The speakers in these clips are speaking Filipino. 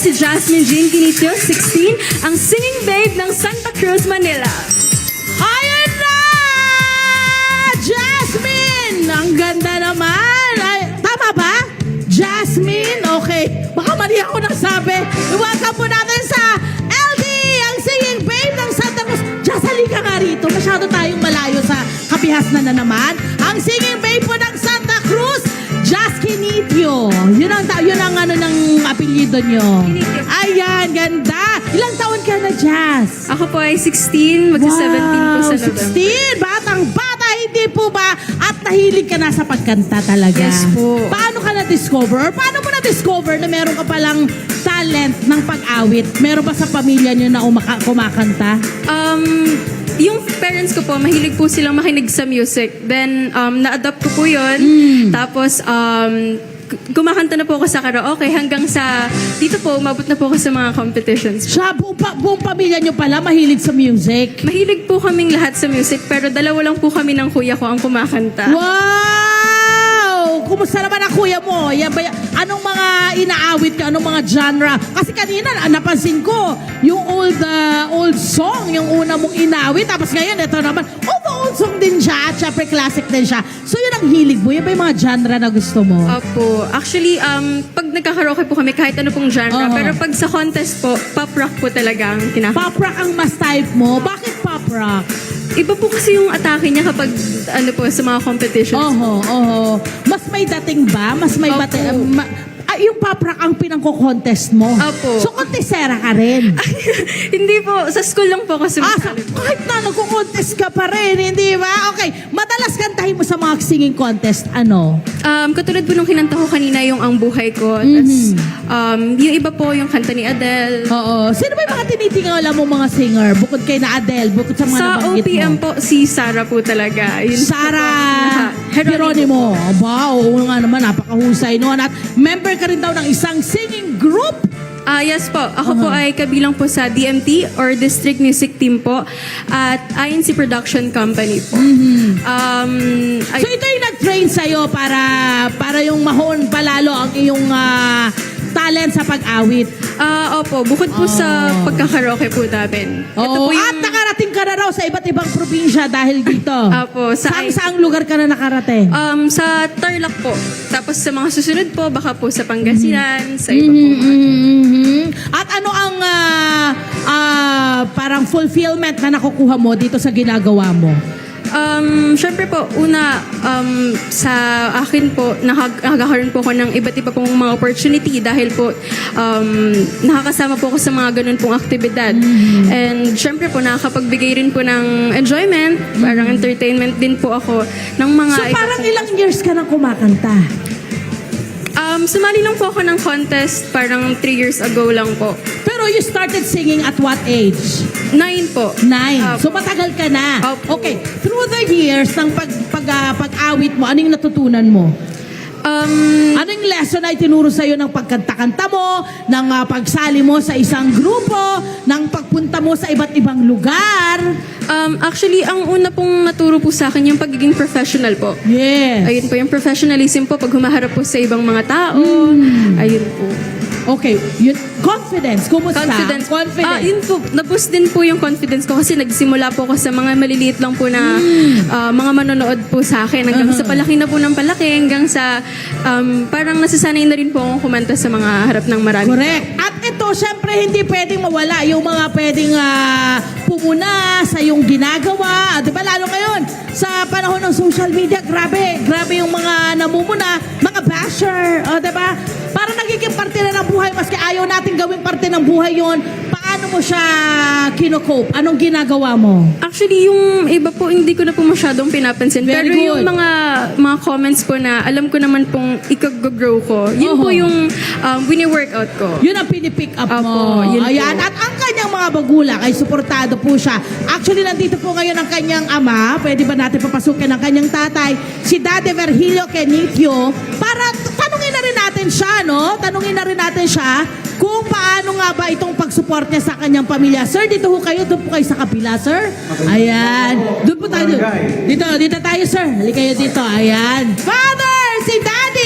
si Jasmine Jean Ginitio, 16, ang singing babe ng Santa Cruz, Manila. Ayun na! Jasmine! Ang ganda naman! Ay, tama ba? Jasmine? Okay. Baka mali ako nang sabi. Welcome po natin sa LD, ang singing babe ng Santa Cruz. Jas, halika nga rito. Masyado tayong malayo sa kapihas na na naman. Ang singing babe po ng Santa Kinitio. Yun ang, yun ang ano ng apelyido nyo. Ayan, ganda. Ilang taon ka na, Jas? Ako po ay 16, magsa-17 po sa November. 16! Batang bata, hindi po ba? At nahilig ka na sa pagkanta talaga. Yes po. Paano ka na-discover? Or paano mo na-discover na meron ka palang talent ng pag-awit? Meron ba sa pamilya niyo na umaka- kumakanta? Um, yung parents ko po, mahilig po silang makinig sa music. Then, um, na-adapt ko po yun. Tapos, um, kumakanta na po ako sa karaoke hanggang sa, dito po, umabot na po ako sa mga competitions. Siya, buong, pa- buong pamilya niyo pala mahilig sa music. Mahilig po kaming lahat sa music, pero dalawa lang po kami ng kuya ko ang kumakanta. Wow! Kumusta naman ang kuya mo? Yan ba, anong mga inaawit ka? Anong mga genre? Kasi kanina, napansin ko, yung old uh, old song, yung una mong inawit. Tapos ngayon, ito naman, oh, song din siya. At syempre, classic din siya. So, yun ang hilig mo. Yan ba yung mga genre na gusto mo? Opo. Actually, um, pag nagkakaraoke po kami, kahit ano pong genre. Oo. Pero pag sa contest po, pop rock po talaga ang kinakanta. Pop rock ang mas type mo. Bakit pop rock? Iba po kasi yung atake niya kapag, ano po, sa mga competitions. Oho, oho. Mas may dating ba? Mas may Opo. bate... ma- yung pop rock ang pinangko-contest mo. Opo. So, contestera ka rin. Hindi po, sa school lang po kasi Ah, sa, kahit na nagko-contest ka pa rin, hindi ba? Okay, madalas kantahin mo sa mga singing contest, ano? Um, katulad po nung kinanta ko kanina yung Ang Buhay Ko. Tas, um, yung iba po yung kanta ni Adele. Oo. Sino ba yung mga tinitingala mo mga singer? Bukod kay na Adele, bukod sa mga Sa nabanggit OPM mo. po, si Sarah po talaga. Yun po Sarah po. Geronimo. Aba, oo nga naman, napakahusay noon. At member ka rin daw ng isang singing group. Ah, yes po. Ako po ay kabilang po sa DMT or District Music Team po at INC Production Company po. Um, ay- So ito yung nag-train sa'yo para, para yung mahon palalo ang iyong ah, talent sa pag-awit. ah, opo, bukod po sa Oh. pagkakaroke po namin. Ito Oo, po yung... at nakarating ka na raw sa iba't ibang probinsya dahil dito. Apo, sa- Saan saang lugar ka na nakarating? Um, sa Tarlac po. Tapos sa mga susunod po, baka po sa Pangasinan, sa iba po. Mhm. At ano ang ah, ah, parang fulfillment na nakukuha mo dito sa ginagawa mo? Um, syempre po, una, um, sa akin po, nakag- nakakaroon po ako ng iba't iba pong mga opportunity dahil po, um, nakakasama po ako sa mga ganun pong aktibidad. And syempre po, nakakapagbigay rin po ng enjoyment, parang entertainment din po ako ng mga... So parang ilang years ka nang kumakanta? Um, sumali lang po ako ng contest parang three years ago lang po. Pero you started singing at what age? Nine po. Nine. Apo. So matagal ka na. Opo. Okay. Through the years ng pag, pag, ah, pag-awit mo, ano yung natutunan mo? Um, Ano yung lesson na itinuro sa'yo ng pagkanta-kanta mo, ng ah, pagsali mo sa isang grupo, ng pagpunta mo sa iba't ibang lugar? Um, actually, ang una pong naturo po sa akin yung pagiging professional po. Yes. Ayun po, yung professionalism po pag humaharap po sa ibang mga tao. Ayun po. Okay. Yun, confidence. Kumusta? Confidence. Confidence. Ah, yun po, na-boost din po yung confidence ko kasi nagsimula po ako sa mga maliliit lang po na ah, mga manonood po sa akin hanggang sa palaki na po ng palaki hanggang sa um, parang nasasanay na rin po akong kumanta sa mga harap ng marami. Correct. At ito, syempre, hindi pwedeng mawala yung mga pwedeng ah, pumuna sa iyong ginagawa. Ah, Di ba lalo ngayon, sa panahon ng social media, grabe, grabe yung mga namumuna, mga basher. O, di ba? Para nagiging parte na ng buhay, maski ayaw natin gawing parte ng buhay yon paano mo siya kinocope? Anong ginagawa mo? Actually, yung iba po, hindi ko na po masyadong pinapansin. Very Pero yung good. mga mga comments po na alam ko naman pong ikag-grow ko, yun po Oho. yung um, wini-workout ko. Yun ang pinipick up Apo, mo. yun Ayan. po. At ang kanyang mga bagulang ay suportado po siya. Actually, nandito po ngayon ang kanyang ama. Pwede ba natin papasukin ang kanyang tatay? Si Dade Virgilio Kenitio. Para tanungin na rin natin siya, no? Tanungin na rin natin siya kung paano nga ba itong pag-support niya sa kanyang pamilya. Sir, dito ho kayo. Doon po kayo sa kapila, sir. Ayan. Doon po tayo. Dito, dito tayo, sir. Halika kayo dito. Ayan. Father, si Daddy.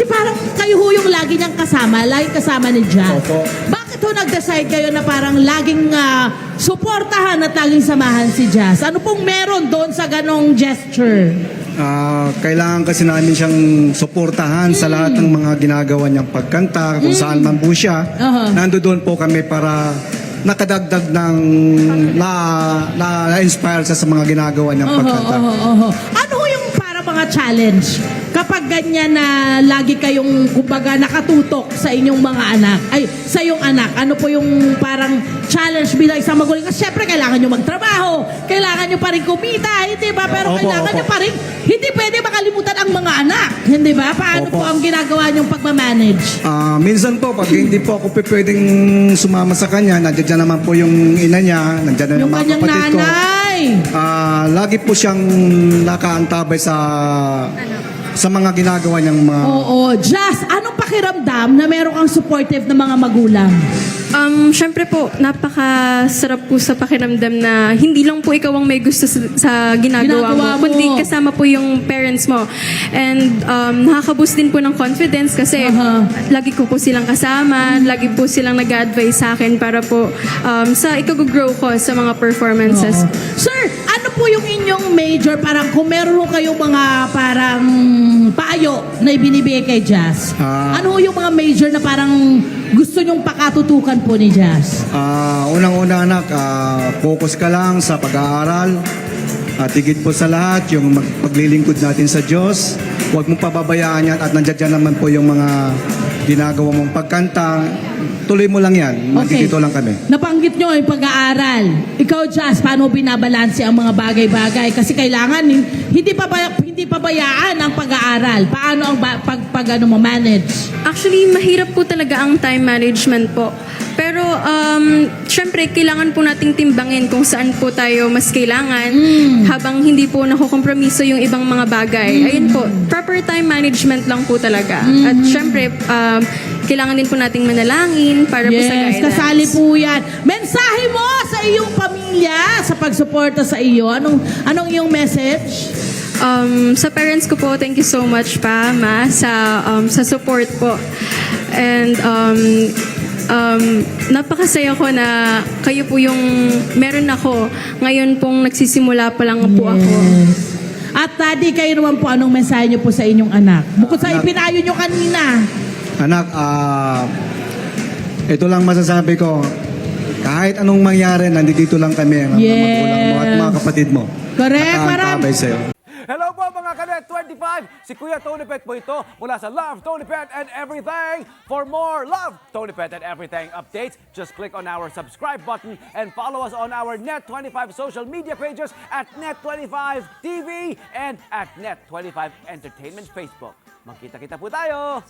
Kasi parang kayo ho yung lagi niyang kasama. Lagi kasama ni Jazz. Opo. Bakit ho nag-decide kayo na parang laging ah, suportahan at laging samahan si Jazz? Ano pong meron doon sa ganong gesture? Ah, kailangan kasi namin siyang suportahan sa lahat ng mga ginagawa niyang pagkanta, kung saan man po siya. Aha. Nandoon po kami para nakadagdag ng na, na, na-inspire siya sa mga ginagawa niyang Oho, pagkanta. oho, oho. Ano ho yung para mga challenge? Kapag ganyan na lagi kayong kumbaga nakatutok sa inyong mga anak, ay sa iyong anak, ano po yung parang challenge bilang isang magulang? Kasi syempre kailangan nyo magtrabaho, kailangan nyo pa rin kumita, hindi ba? Pero Opo, kailangan opo. nyo pa rin, hindi pwede makalimutan ang mga anak, hindi ba? Paano Opo. po ang ginagawa nyong pagmamanage? Ah, minsan po, pag hindi po ako pe- pwedeng sumama sa kanya, nandiyan dyan naman po yung ina niya, nandiyan na Yung yung mga kanyang kapatid ko. nanay. Ah, lagi po siyang nakaantabay sa sa mga ginagawa niyang mga Oo, Jazz, anong pakiramdam na meron kang supportive na mga magulang? Um, Siyempre po, napakasarap po sa pakiramdam na hindi lang po ikaw ang may gusto sa, sa ginagawa, Ginagawa mo. mo, kundi kasama po yung parents mo. And um, nakaka-boost din po ng confidence kasi Aha. lagi ko po silang kasama, lagi po silang nag-advise sa akin para po um, sa ikago-grow ko sa mga performances. Oo. Sir, po yung inyong major, parang kung meron kayong mga parang payo na ibinibigay kay Jazz, Ah. ano yung mga major na parang gusto nyong pakatutukan po ni Jazz? Ah, unang-una anak, ah, focus ka lang sa pag-aaral. At higit po sa lahat, yung mag- paglilingkod natin sa Diyos. Huwag mong pababayaan yan at nandiyan dyan naman po yung mga ginagawa mong pagkanta. Tuloy mo lang yan. Nandito lang kami. Nabanggit nyo yung pag-aaral. Ikaw, Jazz, paano binabalanse ang mga bagay-bagay? Kasi kailangan, hin- hindi pa hindi pabayaan ang pag-aaral. Paano ang ba- pag, pag ano mo manage? Actually, mahirap po talaga ang time management po. Pero, um, syempre, kailangan po nating timbangin kung saan po tayo mas kailangan habang hindi po nakukompromiso yung ibang mga bagay. Ayun po, proper time management lang po talaga. At syempre, um, kailangan din po nating manalangin para po sa Yes, guidance. kasali po yan. Mensahe mo sa iyong pamilya sa pagsuporta sa iyo. Anong, anong iyong message? Um, sa parents ko po, thank you so much pa, ma, sa, um, sa support po. And um, um, napakasaya ko na kayo po yung meron ako. Ngayon pong nagsisimula pa lang po ako. At daddy, kayo naman po, anong mensahe niyo po sa inyong anak? Bukod sa ipinayo niyo kanina. Anak, ah, ito lang masasabi ko. Kahit anong mangyari, nandito lang kami. Ang Yes. magulang mo at mga kapatid mo. Correct, Nakaantabay sa'yo. Hello po mga Kanet 25! Si Kuya Tony Pet po ito mula sa Love, Tony Pet and Everything. For more Love, Tony Pet and Everything updates, just click on our subscribe button and follow us on our Net25 social media pages at Net25 TV and at Net25 Entertainment Facebook. Magkita-kita po tayo!